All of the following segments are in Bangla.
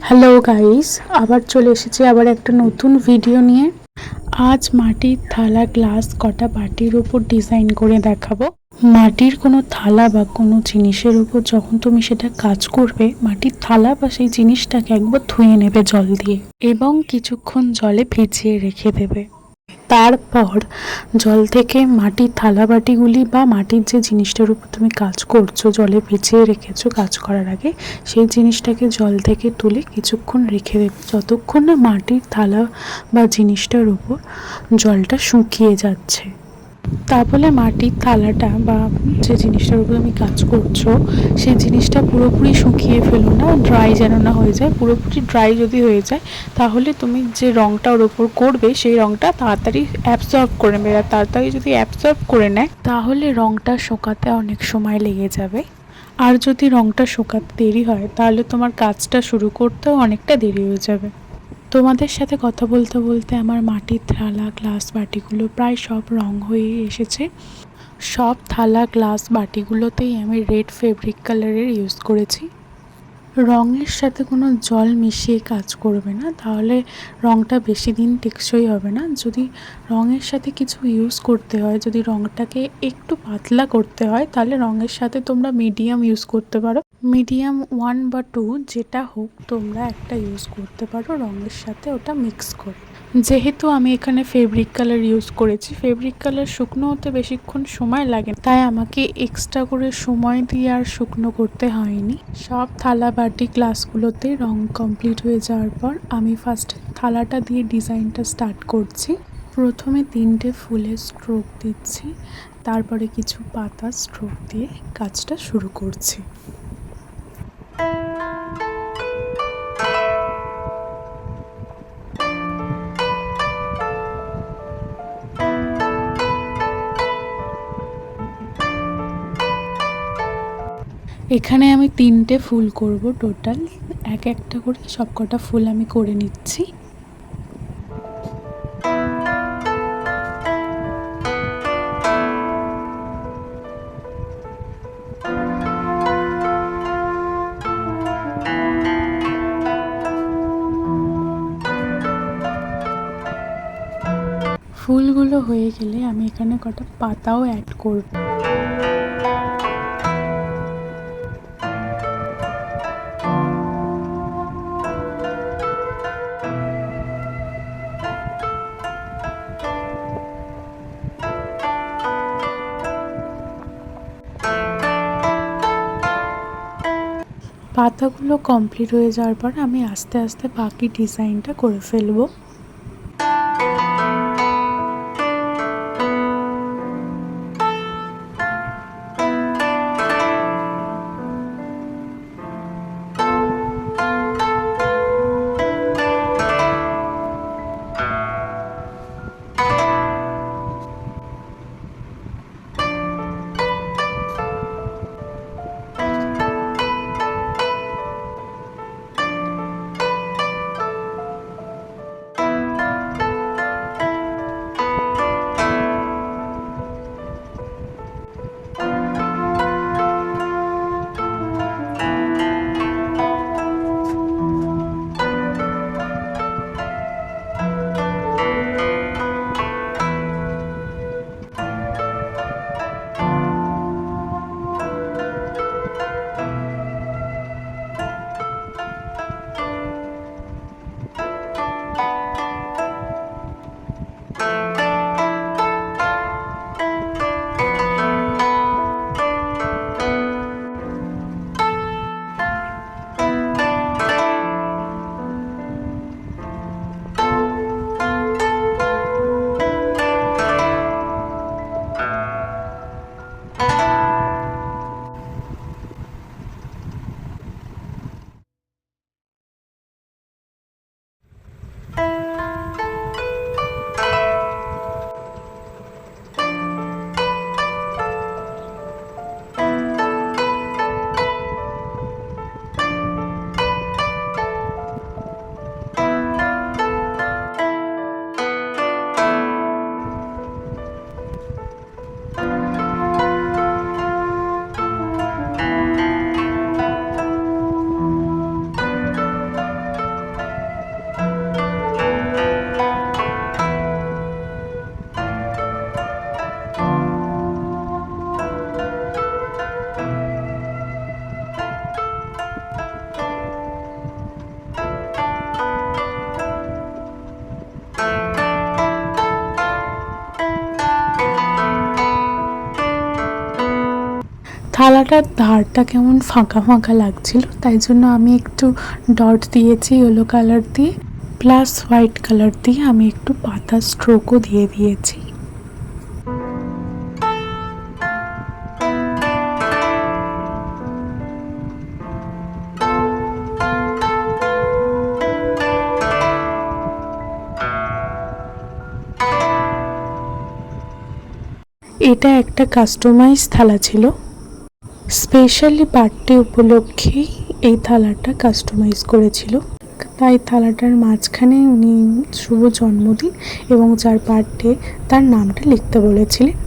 হ্যালো গাইস আবার চলে এসেছি আবার একটা নতুন ভিডিও নিয়ে। আজ মাটির থালা গ্লাস কটা বাটির উপর ডিজাইন করে দেখাবো। মাটির কোনো থালা বা কোনো জিনিসের উপর যখন তুমি সেটা কাজ করবে, মাটির থালা বা সেই জিনিসটাকে একবার ধুয়ে নেবে জল দিয়ে এবং কিছুক্ষণ জলে ভিজিয়ে রেখে দেবে। তারপর জল থেকে মাটির থালা বাটিগুলি বা মাটির যে জিনিসটার উপর তুমি কাজ করছ, জলে ভিজিয়ে রেখেছো কাজ করার আগে, সেই জিনিসটাকে জল থেকে তুলে কিছুক্ষণ রেখে দেবে। যতক্ষণ না মাটির থালা বা জিনিসটার উপর জলটা শুকিয়ে যাচ্ছে। তা বলে মাটির থালাটা বা যে জিনিসটার উপর তুমি কাজ করছ, সেই জিনিসটা পুরোপুরি শুকিয়ে ফেলো না ড্রাই যেন না হয়ে যায়, পুরোপুরি ড্রাই যদি হয়ে যায়, তাহলে তুমি যে রঙটা ওর উপর করবে, সেই রঙটা তাড়াতাড়ি অ্যাবসর্ব করে নেবে। আর তাড়াতাড়ি যদি অ্যাবসর্ব করে নেয়, তাহলে রঙটা শোকাতে অনেক সময় লেগে যাবে। আর যদি রঙটা শোকাতে দেরি হয়, তাহলে তোমার কাজটা শুরু করতেও অনেকটা দেরি হয়ে যাবে। তোমাদের সাথে কথা বলতে বলতে আমার মাটির থালা, গ্লাস বাটিগুলো প্রায় সব রং হয়ে এসেছে। সব থালা, গ্লাস বাটিগুলোতেই আমি রেড ফেব্রিক কালারের ইউজ করেছি। রঙের সাথে কোনো জল মিশিয়ে কাজ করবে না, তাহলে রঙটা বেশি দিন টেকসই হবে না। যদি রঙের সাথে কিছু ইউজ করতে হয়, যদি রঙটাকে একটু পাতলা করতে হয়, তাহলে রঙের সাথে তোমরা মিডিয়াম ইউজ করতে পারো। মিডিয়াম ওয়ান বা টু যেটা হোক তোমরা একটা ইউজ করতে পারো, রঙের সাথে ওটা মিক্স করে। যেহেতু আমি এখানে ফেব্রিক কালার ইউজ করেছি ফেব্রিক কালার শুকনো হতে বেশিক্ষণ সময় লাগে। তাই আমাকে এক্সট্রা করে সময় দিয়ে আর শুকনো করতে হয়নি। সব থালা বাটি গ্লাসগুলোতে রং কমপ্লিট হয়ে যাওয়ার পর আমি ফার্স্ট থালাটা দিয়ে ডিজাইনটা স্টার্ট করছি। প্রথমে তিনটে ফুলের স্ট্রোক দিচ্ছি, তারপরে কিছু পাতা স্ট্রোক দিয়ে কাজটা শুরু করছি। এখানে আমি তিনটে ফুল করব টোটাল। এক একটা করে সবকটা ফুল আমি করে নিচ্ছি। ফুলগুলো হয়ে গেলে আমি এখানে কটা পাতাও অ্যাড করব। পাতাগুলো কমপ্লিট হয়ে যাওয়ার পর আমি আস্তে আস্তে বাকি ডিজাইনটা করে ফেলব। থালাটার ধারটা কেমন ফাঁকা ফাঁকা লাগছিল, তাই জন্য আমি একটু ডট দিয়েছি ইয়েলো কালার দিয়ে প্লাস হোয়াইট কালার দিয়ে আমি একটু পাতা স্ট্রোকও দিয়ে দিয়েছি। এটা একটা কাস্টমাইজ থালা ছিল। স্পেশালি বার্থডে উপলক্ষে এই থালাটা কাস্টমাইজ করেছিল। তাই থালাটার মাঝখানে উনি শুভ জন্মদিন এবং যার বার্থডে তার নামটা লিখতে বলেছিলেন।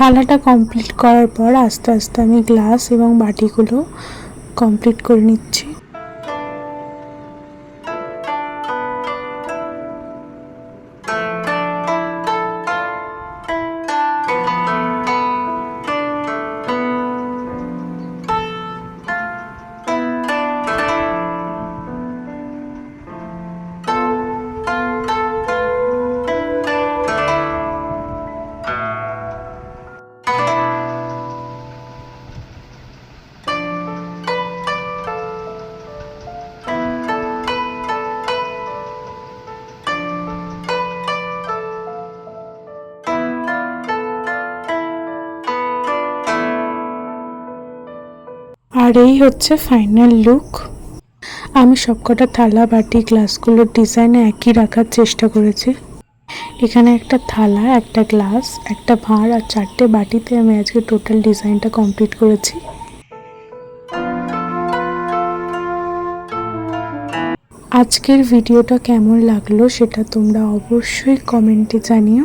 থালাটা কমপ্লিট করার পর আস্তে আস্তে আমি গ্লাস এবং বাটিগুলো কমপ্লিট করে নিচ্ছি। আর এই হচ্ছে ফাইনাল লুক আমি সবকটা থালা, বাটি গ্লাসগুলোর ডিজাইন একই রাখার চেষ্টা করেছি। এখানে একটা থালা, একটা গ্লাস একটা ভাঁড় আর চারটে বাটিতে আমি আজকে টোটাল ডিজাইনটা কমপ্লিট করেছি। আজকের ভিডিওটা কেমন লাগল সেটা তোমরা অবশ্যই কমেন্টে জানিও।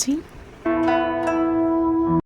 see.